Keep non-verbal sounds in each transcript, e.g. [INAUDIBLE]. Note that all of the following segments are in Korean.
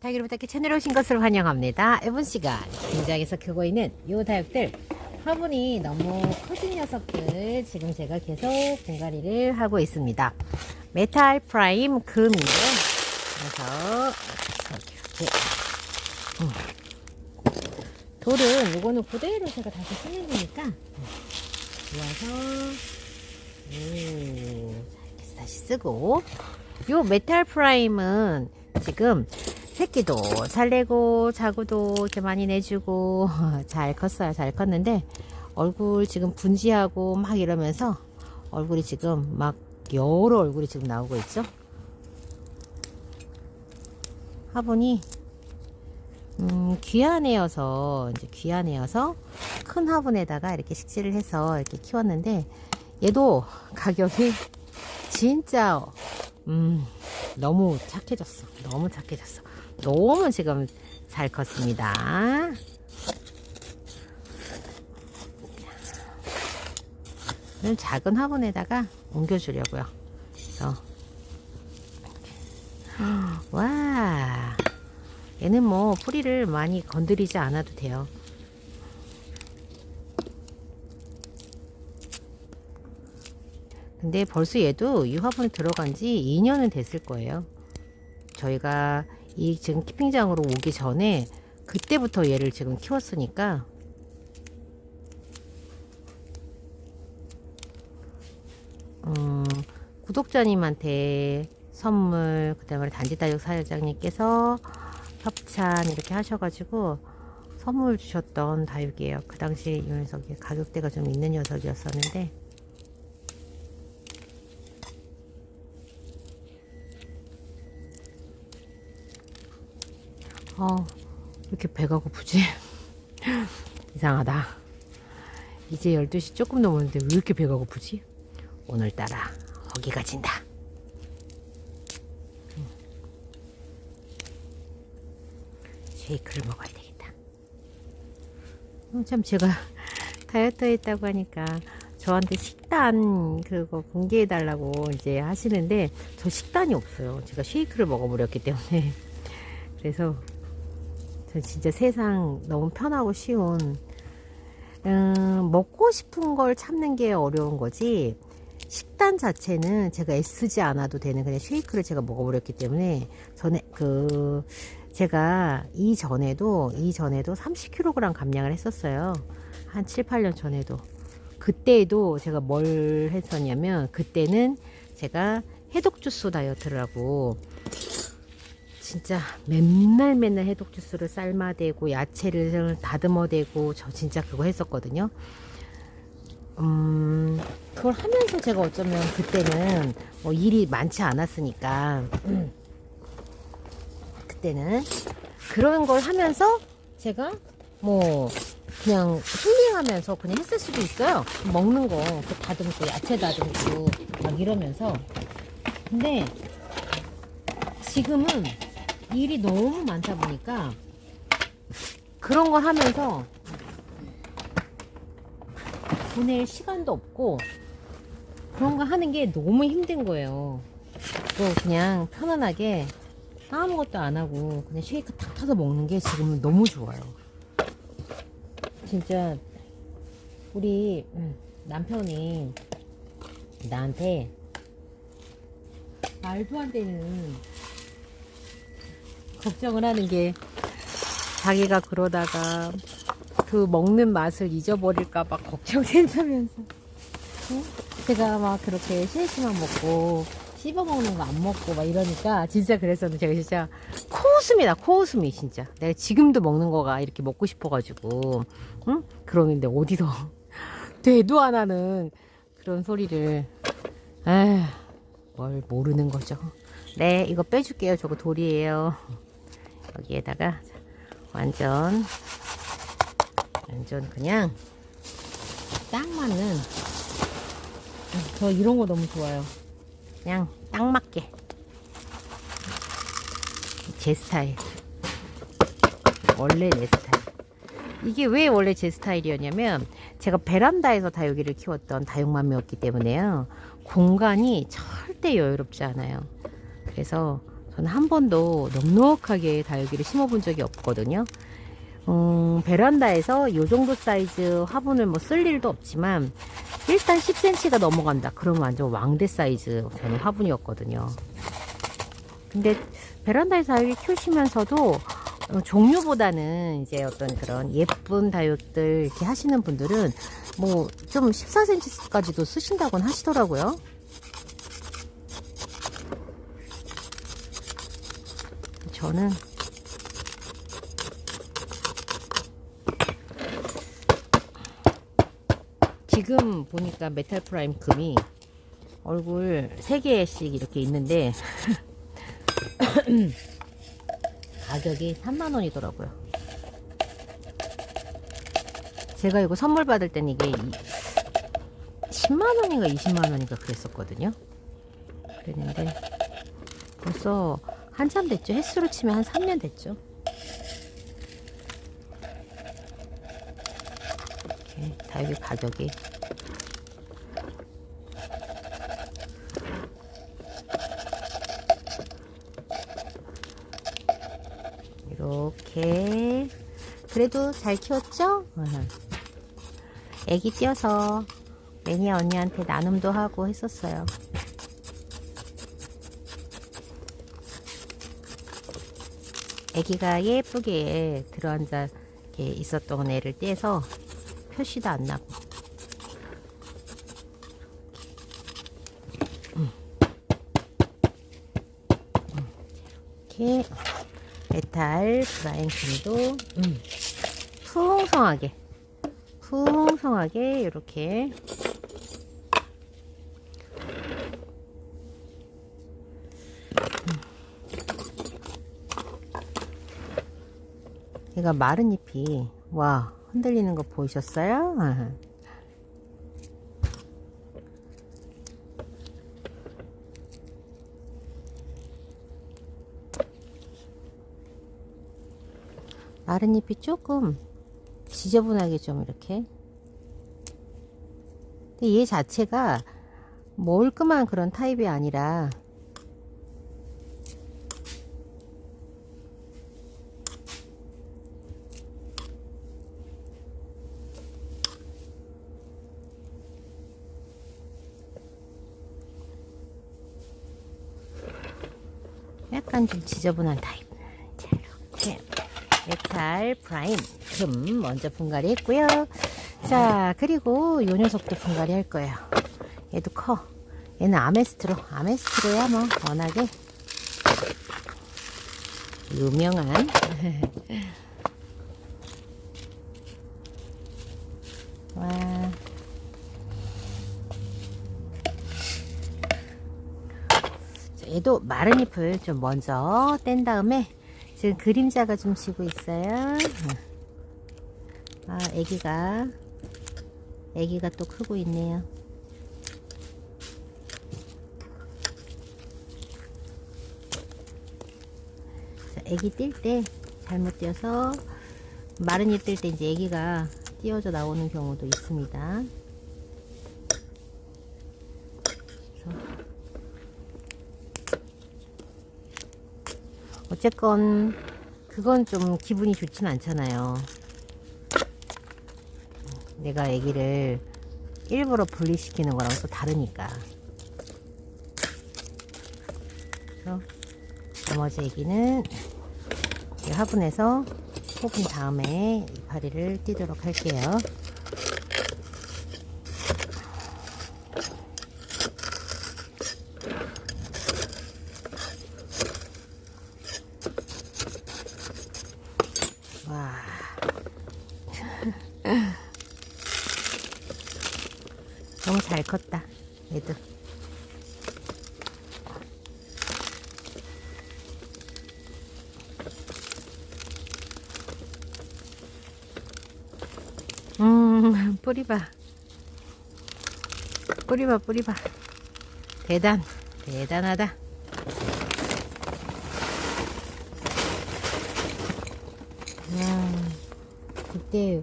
다육이를 부탁해 채널에 오신 것을 환영합니다. 이번 시간 공장에서 켜고 있는 요 다육들 화분이 너무 커진 녀석들 지금 제가 계속 분갈이를 하고 있습니다. 메탈 프라임 금인데요. 그래서 이렇게 음. 돌은 요거는 그대로 제가 다시 쓰는 거니까 모아서 오, 자, 이렇게 다시 쓰고 요 메탈 프라임은 지금 새끼도 살내고 자구도 이렇게 많이 내주고 [LAUGHS] 잘 컸어요. 잘 컸는데 얼굴 지금 분지하고 막 이러면서 얼굴이 지금 막 여러 얼굴이 지금 나오고 있죠. 화분이 음, 귀한 애여서 이제 귀한 애여서 큰 화분에다가 이렇게 식재를 해서 이렇게 키웠는데 얘도 가격이 진짜 음 너무 착해졌어. 너무 착해졌어 너무 지금 잘 컸습니다 자, 작은 화분에다가 옮겨주려고요 그래서. 와 얘는 뭐 뿌리를 많이 건드리지 않아도 돼요 근데 벌써 얘도 이 화분에 들어간 지 2년은 됐을 거예요. 저희가 이 지금 키핑장으로 오기 전에 그때부터 얘를 지금 키웠으니까 음, 구독자님한테 선물 그 다음에 단지다육 사장님께서 협찬 이렇게 하셔가지고 선물 주셨던 다육이에요. 그 당시 이 녀석이 가격대가 좀 있는 녀석이었었는데 어, 왜 이렇게 배가 고프지? [LAUGHS] 이상하다. 이제 12시 조금 넘었는데 왜 이렇게 배가 고프지? 오늘따라 허기가 진다. 음. 쉐이크를 먹어야 되겠다. 어, 참 제가 [LAUGHS] 다이어트 했다고 하니까 저한테 식단 그거 공개해 달라고 이제 하시는데 저 식단이 없어요. 제가 쉐이크를 먹어버렸기 때문에 [LAUGHS] 그래서 저 진짜 세상 너무 편하고 쉬운 음, 먹고 싶은 걸 참는 게 어려운 거지. 식단 자체는 제가 애쓰지 않아도 되는 그냥 쉐이크를 제가 먹어버렸기 때문에 전에 그 제가 이 전에도 이 전에도 30kg 감량을 했었어요. 한 7, 8년 전에도. 그때도 제가 뭘 했었냐면 그때는 제가 해독 주스 다이어트를 하고 진짜 맨날 맨날 해독 주스를 삶아대고 야채를 다듬어대고 저 진짜 그거 했었거든요. 음, 그걸 하면서 제가 어쩌면 그때는 뭐 일이 많지 않았으니까 [CLEARS THROAT] 그때는 그런 걸 하면서 제가 뭐 그냥 힐링하면서 그냥 했을 수도 있어요. 먹는 거, 그 다듬고 야채 다듬고 막 이러면서. 근데 지금은 일이 너무 많다 보니까 그런 거 하면서 보낼 시간도 없고 그런 거 하는 게 너무 힘든 거예요. 또 그냥 편안하게 아무것도 안 하고 그냥 쉐이크 탁 타서 먹는 게 지금은 너무 좋아요. 진짜 우리 음, 남편이 나한테 말도 안 되는 걱정을 하는 게 자기가 그러다가 그 먹는 맛을 잊어버릴까봐 걱정된다면서. 응? 제가 막 그렇게 쉐이크만 먹고 씹어 먹는 거 안 먹고 막 이러니까 진짜 그래서는 제가 진짜 코웃음이다 코웃음이 진짜. 내가 지금도 먹는 거가 이렇게 먹고 싶어가지고 응? 그러는데 어디서 [LAUGHS] 되도 안 하는 그런 소리를. 에휴 뭘 모르는 거죠. 네 이거 빼줄게요. 저거 돌이에요 여기에다가 완전 완전 그냥 딱 맞는 저 이런 거 너무 좋아요. 그냥 딱 맞게. 제 스타일. 원래 내 스타일. 이게 왜 원래 제 스타일이었냐면 제가 베란다에서 다육이를 키웠던 다육맘이었기 때문에요. 공간이 절대 여유롭지 않아요. 그래서 저는 한 번도 넉넉하게 다육이를 심어본 적이 없거든요. 음, 베란다에서 이 정도 사이즈 화분을 뭐 쓸 일도 없지만 일단 10cm가 넘어간다. 그러면 완전 왕대 사이즈 저는 화분이었거든요. 근데 베란다에서 다육이 키우시면서도 어, 종류보다는 이제 어떤 그런 예쁜 다육들 이렇게 하시는 분들은 뭐 좀 14cm까지도 쓰신다곤 하시더라고요. 저는 지금 보니까 메탈 프라임 금이 얼굴 3개씩 이렇게 있는데 [COUGHS] 가격이 3만원이더라고요. 제가 이거 선물 받을 땐 이게 10만원인가 20만원인가 그랬었거든요. 그랬는데 벌써 한참 됐죠. 횟수로 치면 한 3년 됐죠. 이렇게 다육이 가격이 이렇게 그래도 잘 키웠죠? 응. 애기 띄어서 매니아 언니한테 나눔도 하고 했었어요. 애기가 예쁘게 들어앉아 있었던 애를 떼서 표시도 안 나고. 이렇게 메탈 브라인금도 음. 풍성하게 풍성하게 이렇게 얘가 마른 잎이 와 흔들리는 거 보이셨어요? [LAUGHS] 마른 잎이 조금 지저분하게 좀 이렇게 근데 얘 자체가 멀끔한 그런 타입이 아니라 약간 좀 지저분한 타입. 자, 이렇게 메탈 프라임 금 먼저 분갈이 했고요. 자, 그리고 요 녀석도 분갈이 할 거예요. 얘도 커. 얘는 아메스트로. 아메스트로야 뭐 워낙에 유명한 [LAUGHS] 와. 얘도 마른 잎을 좀 먼저 뗀 다음에 지금 그림자가 좀 지고 있어요. 아, 애기가 애기가 또 크고 있네요. 자, 애기 뛸 때 잘못 띄어서 마른 잎 뜰 때 이제 애기가 띄어져 나오는 경우도 있습니다. 그래서 어쨌건 그건 좀 기분이 좋진 않잖아요. 내가 아기를 일부러 분리시키는 거랑 또 다르니까. 그래서 나머지 아기는 이 화분에서 뽑은 다음에 이파리를 띄도록 할게요. 너무 잘 컸다. 얘도. 음, [LAUGHS] 뿌리 봐. 뿌리 봐, 뿌리 봐. 대단. 대단하다. 야, 그때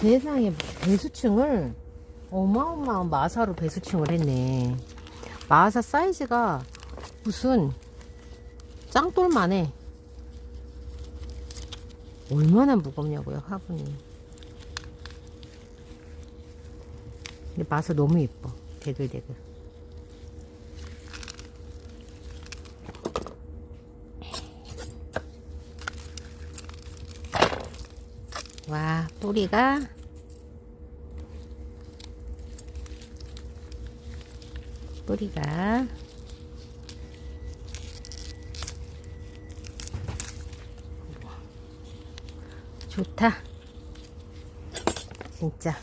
세상에 배수층을 어마어마한 마사로 배수층을 했네. 마사 사이즈가 무슨 짱돌만해. 얼마나 무겁냐고요, 화분이. 근데 맛은 너무 예뻐. 대글대글. 와, 뿌리가 뿌리가 좋다. 진짜.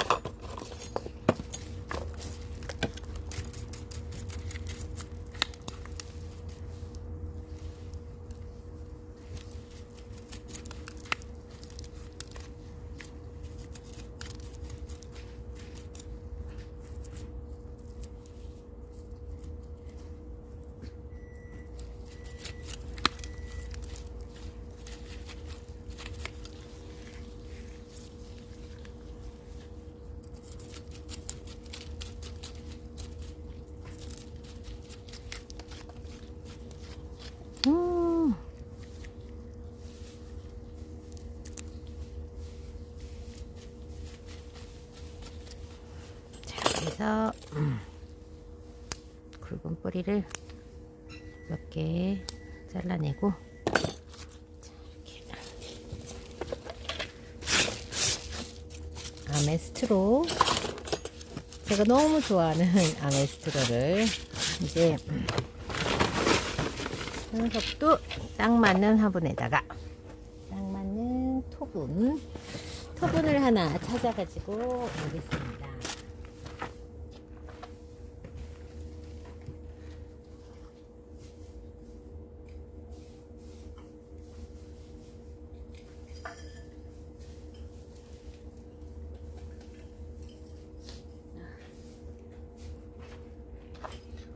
음, 굵은 뿌리를 몇 개 잘라내고 아메스트로 제가 너무 좋아하는 [LAUGHS] 아메스트로를 이제 녀석도 딱 맞는 화분에다가 딱 맞는 토분 토분을 하나 찾아가지고 오겠습니다.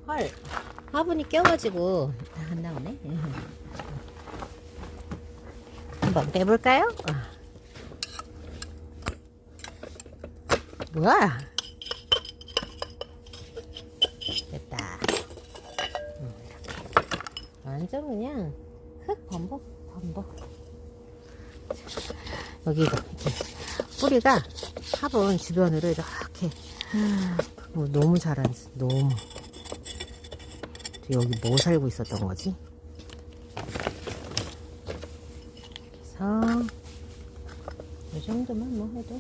헐 화분이 껴가지고 안 나오네. 한번 빼볼까요? 아. 뭐야? 됐다. 완전 그냥 흙 범벅 범벅. 여기 이렇게 뿌리가 화분 주변으로 이렇게 어, 너무 자랐어. 너무. 여기 뭐 살고 있었던 거지? 그래서 이 정도만 뭐 해도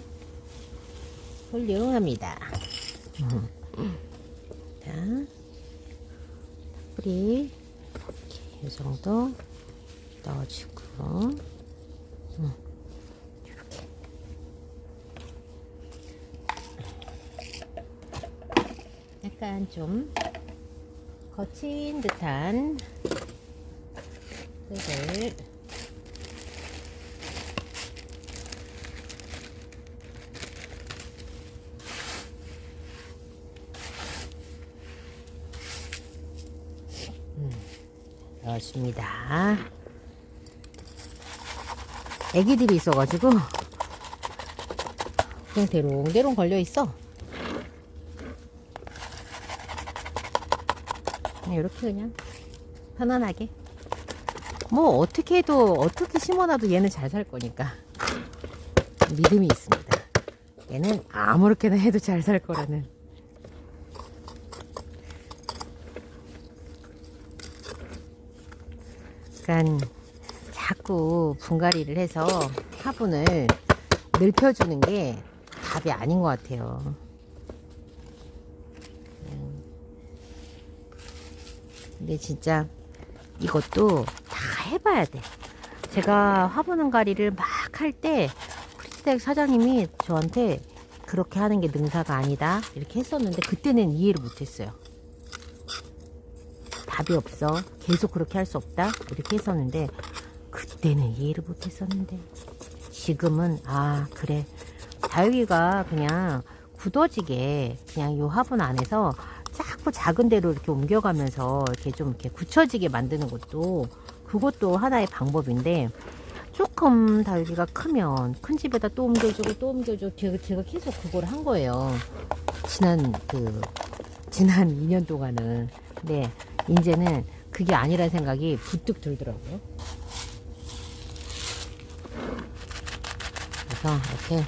훌륭합니다. 자, 뿌리 이 정도 넣어주고 음, 약간 좀 거친 듯한 흙을 음, 넣어줍니다. 애기들이 있어가지고 그냥 대롱대롱 걸려있어. 이렇게 그냥 편안하게. 뭐 어떻게 해도 어떻게 심어놔도 얘는 잘 살 거니까. 믿음이 있습니다. 얘는 아무렇게나 해도 잘 살 거라는. 그러니까 자꾸 분갈이를 해서 화분을 넓혀주는 게 답이 아닌 것 같아요 근데 진짜 이것도 다 해봐야 돼. 제가 화분 응가리를 막 할 때 프리스텍 사장님이 저한테 그렇게 하는 게 능사가 아니다 이렇게 했었는데 그때는 이해를 못했어요. 답이 없어. 계속 그렇게 할 수 없다 이렇게 했었는데 그때는 이해를 못했었는데 지금은 아 그래 다육이가 그냥 굳어지게 그냥 요 화분 안에서 자꾸 작은 데로 이렇게 옮겨가면서 이렇게 좀 이렇게 굳혀지게 만드는 것도 그것도 하나의 방법인데 조금 달기가 크면 큰 집에다 또 옮겨주고 또 옮겨주고 제가, 제가 계속 그걸 한 거예요. 지난 그 지난 2년 동안은 근데 이제는 그게 아니라는 생각이 부뜩 들더라고요. 그래서 이렇게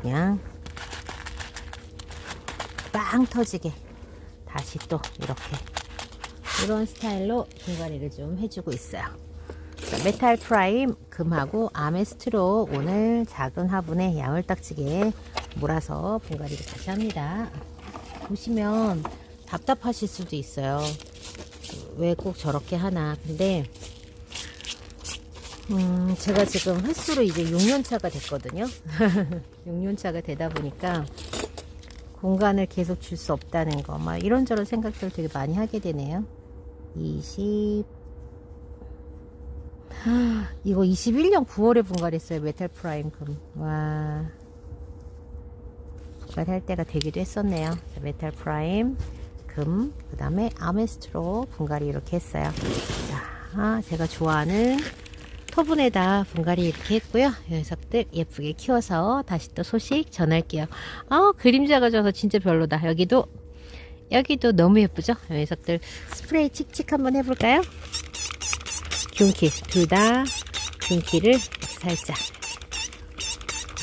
그냥 빵 터지게 다시 또 이렇게 이런 스타일로 분갈이를 좀 해주고 있어요. 자, 메탈 프라임 금하고 아메스트로 오늘 작은 화분에 야물딱지게 몰아서 분갈이를 다시 합니다. 보시면 답답하실 수도 있어요. 왜 꼭 저렇게 하나. 근데 음, 제가 지금 횟수로 이제 6년차가 됐거든요. [LAUGHS] 6년차가 되다 보니까 공간을 계속 줄 수 없다는 거, 막 이런저런 생각들 되게 많이 하게 되네요. 20, [GASPS] 이거 21년 9월에 분갈했어요. 메탈 프라임 금. 와. 분갈할 때가 되기도 했었네요. 자, 메탈 프라임 금, 그 다음에 아메스트로 분갈이 이렇게 했어요. 자, 제가 좋아하는 토분에다 분갈이 이렇게 했고요. 이 녀석들 예쁘게 키워서 다시 또 소식 전할게요. 아, 그림자가 져서 진짜 별로다. 여기도 여기도 너무 예쁘죠? 이 녀석들 스프레이 칙칙 한번 해볼까요? 균키 둘다 균키를 살짝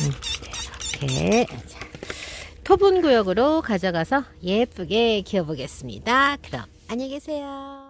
음, 이렇게 자, 토분 구역으로 가져가서 예쁘게 키워보겠습니다. 그럼 안녕히 계세요.